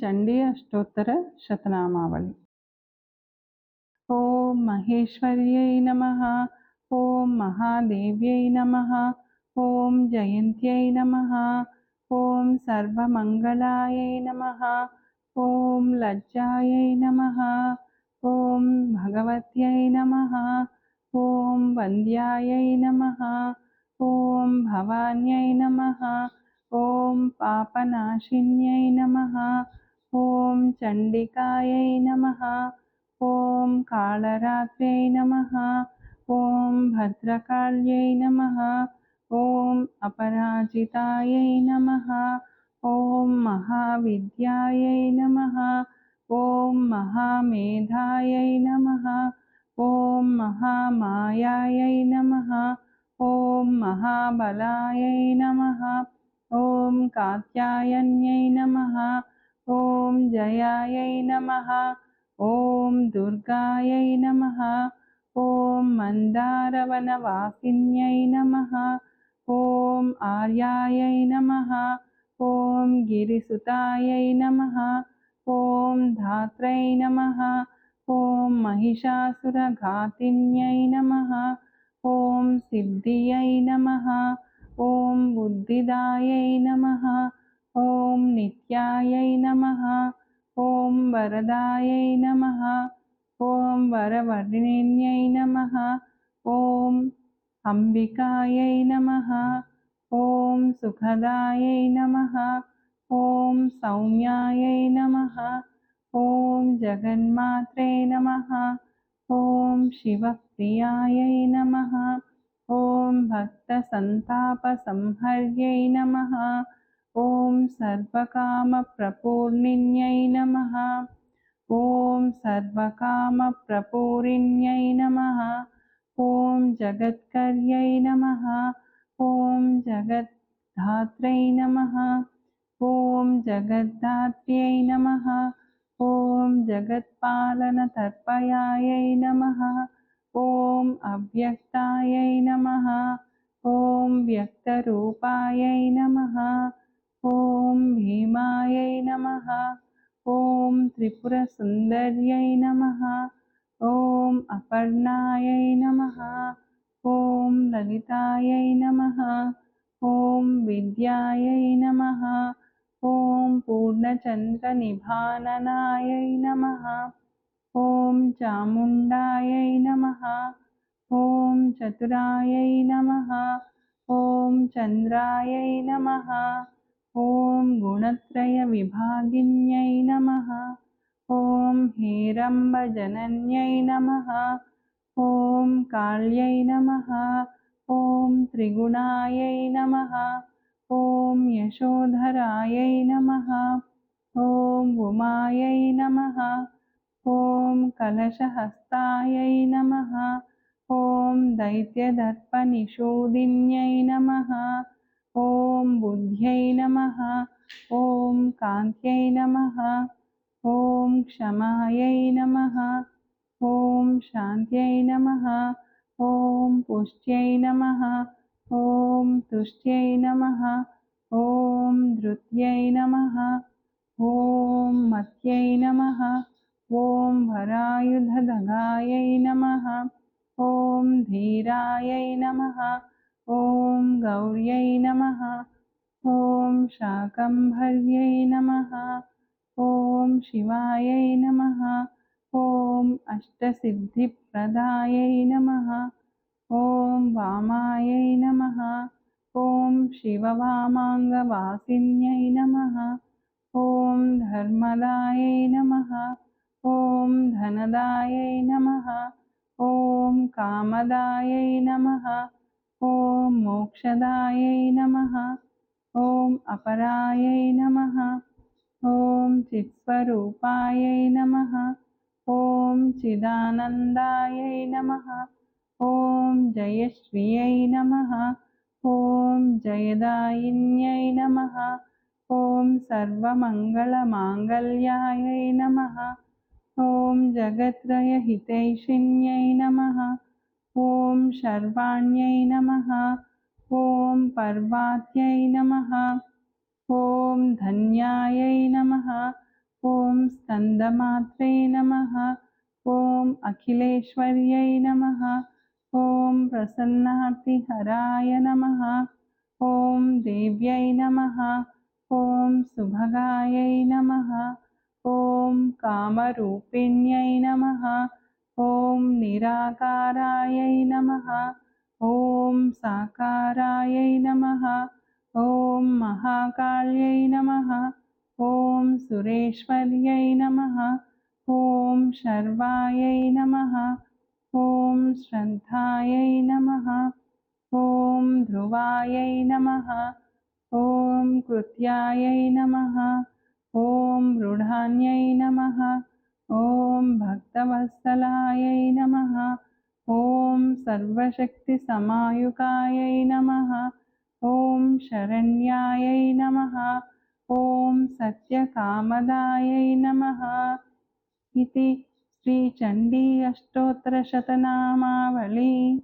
चण्डी अष्टोत्तरशतनामावळि ॐ महेश्वर्यै नमः ॐ महादेव्यै नमः ॐ जयन्त्यै नमः ॐ सर्वमङ्गलायै नमः ॐ लज्जायै नमः ॐ भगवत्यै नमः ॐ वन्द्यायै नमः ॐ भवान्यै नमः ॐ पापनाशिन्यै नमः ॐ चण्डिकायै नमः, ॐ कालरात्र्यै नमः, ॐ भद्रकाल्यै नमः, ॐ अपराजितायै नमः, ॐ महाविद्यायै नमः, ॐ महामेधायै नमः, ॐ महामायायै नमः, ॐ महाबलायै नमः, ॐ कात्यायन्यै नमः ॐ जयायै नमः ॐ दुर्गायै नमः ॐ मन्दारवनवासिन्यै नमः ॐ आर्यायै नमः ॐ गिरिसुतायै नमः ॐ धात्रै नमः ॐ महिषासुरघातिन्यै नमः ॐ सिद्धियै नमः ॐ बुद्धिदायै नमः ॐ नित्यायै नमः। ॐ वरदायै नमः। ॐ वरवर्णिन्यै नमः। ॐ अम्बिकायै नमः। ॐ सुखदायै नमः। ॐ सौम्यायै नमः। ॐ जगन्मात्रे नमः। ॐ शिवप्रियायै नमः। ॐ भक्तसन्तापसंहर्यै नमः सर्वकामप्रपूर्णिन्यै नमः ॐ सर्वकामप्रपूरिण्यै नमः ॐ जगत्कर्यै नमः ॐ जगद्धात्रै नमः ॐ जगद्धात्र्यै नमः ॐ जगत्पालनतर्पयायै नमः ॐ अव्यक्तायै नमः ॐ व्यक्तरूपायै नमः ॐ भीमायै नमः। ॐ त्रिपुरसुन्दर्यै नमः। ॐ अपर्णायै नमः। ॐ ललितायै नमः। ॐ विद्यायै नमः। ॐ पूर्णचन्द्रनिभाननायै नमः। ॐ चामुण्डायै नमः। ॐ चतुरायै नमः। ॐ चन्द्रायै नमः ॐ गुणत्रयविभागिन्यै नमः। ॐ हेरम्बजनन्यै नमः। ॐ काल्यै नमः। ॐ त्रिगुणायै नमः। ॐ यशोधरायै नमः। ॐ उमायै नमः। ॐ कलशहस्तायै नमः। ॐ दैत्यदर्पनिषूदिन्यै नमः। ॐ बुद्ध्यै नमः ॐ कान्त्यै नमः। ॐ क्षमायै नमः। ॐ शान्त्यै नमः। ॐ पुष्ट्यै नमः। ॐ तुष्ट्यै नमः। ॐ धृत्यै नमः। ॐ मत्यै नमः। ॐ वरायुधदगायै नमः। ॐ धीरायै नमः। ॐ गौर्यै नमः। ॐ शाकम्भर्यै नमः। ॐ शिवायै नमः। ॐ अष्टसिद्धिप्रदायै नमः। ॐ वामायै नमः। ॐ शिववामाङ्गवासिन्यै नमः। ॐ धर्मदायै नमः। ॐ धनदायै नमः। ॐ कामदायै नमः। ॐ मोक्षदायै नमः ॐ अपरायै नमः। ॐ चित्स्वरूपायै नमः। ॐ चिदानन्दायै नमः। ॐ जयश्रियै नमः। ॐ जयदायिन्यै नमः। ॐ सर्वमङ्गलमाङ्गल्यायै नमः। ॐ जगत्रयहितैषिण्यै नमः। ॐ शर्वाण्यै नमः ॐ पर्वात्यै नमः। ॐ धन्यायै नमः। स्कन्दमात्रे नमः। ॐ अखिलेश्वर्यै नमः। ॐ प्रसन्नातिहराय नमः। ॐ देव्यै नमः। ॐ सुभगायै नमः। ॐ कामरूपिण्यै नमः। ॐ निराकारायै नमः। ॐ साकारायै नमः। ॐ महाकाल्यै नमः। ॐ सुरेश्वर्यै नमः। ॐ शर्वायै नमः। ॐ श्रद्धायै नमः। ॐ ध्रुवायै नमः। ॐ कृत्यायै नमः। ॐ मृढान्यै नमः। ॐ भक्तवत्सलायै नमः ॐ सर्वशक्तिसमायुकायै नमः। ॐ शरण्यायै नमः। ॐ सत्यकामदायै नमः। इति श्रीचण्डी अष्टोत्तरशतनामावली